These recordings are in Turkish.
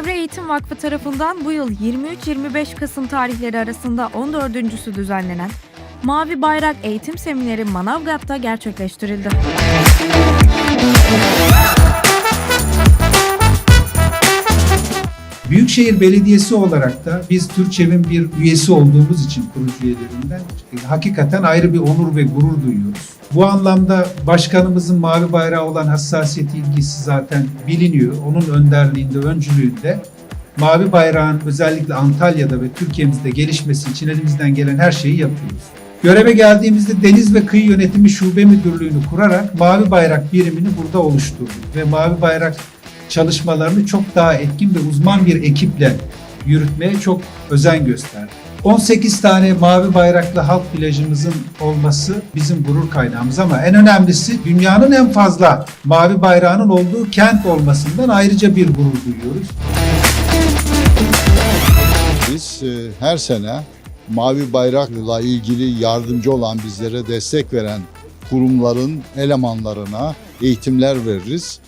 Çevre Eğitim Vakfı tarafından bu yıl 23-25 Kasım tarihleri arasında 14.sü düzenlenen Mavi Bayrak Eğitim Semineri Manavgat'ta gerçekleştirildi. Büyükşehir Belediyesi olarak da biz Türkçev'in bir üyesi olduğumuz için kurucu üyelerinden hakikaten ayrı bir onur ve gurur duyuyoruz. Bu anlamda başkanımızın mavi bayrağı olan hassasiyeti ilgisi zaten biliniyor. Onun önderliğinde, öncülüğünde mavi bayrağın özellikle Antalya'da ve Türkiye'mizde gelişmesi için elimizden gelen her şeyi yapıyoruz. Göreve geldiğimizde Deniz ve Kıyı Yönetimi Şube Müdürlüğü'nü kurarak Mavi Bayrak birimini burada oluşturduk. Ve Mavi Bayrak çalışmalarını çok daha etkin ve uzman bir ekiple yürütmeye çok özen gösterdik. 18 tane mavi bayraklı halk plajımızın olması bizim gurur kaynağımız ama en önemlisi dünyanın en fazla mavi bayrağının olduğu kent olmasından ayrıca bir gurur duyuyoruz. Biz e, her sene Mavi Bayrak'la ilgili yardımcı olan bizlere destek veren kurumların elemanlarına eğitimler veririz.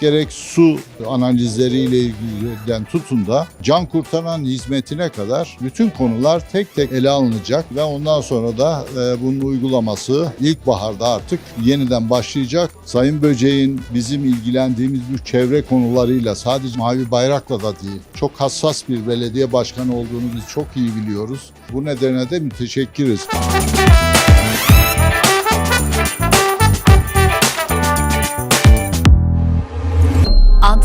Gerek su analizleriyle ilgiliden tutun da can kurtaran hizmetine kadar bütün konular tek tek ele alınacak ve ondan sonra da e, bunun uygulaması ilkbaharda artık yeniden başlayacak. Sayın Böceğin bizim ilgilendiğimiz bu çevre konularıyla sadece Mavi Bayrak'la da değil çok hassas bir belediye başkanı olduğunu biz çok iyi biliyoruz. Bu nedenle de müteşekkiriz.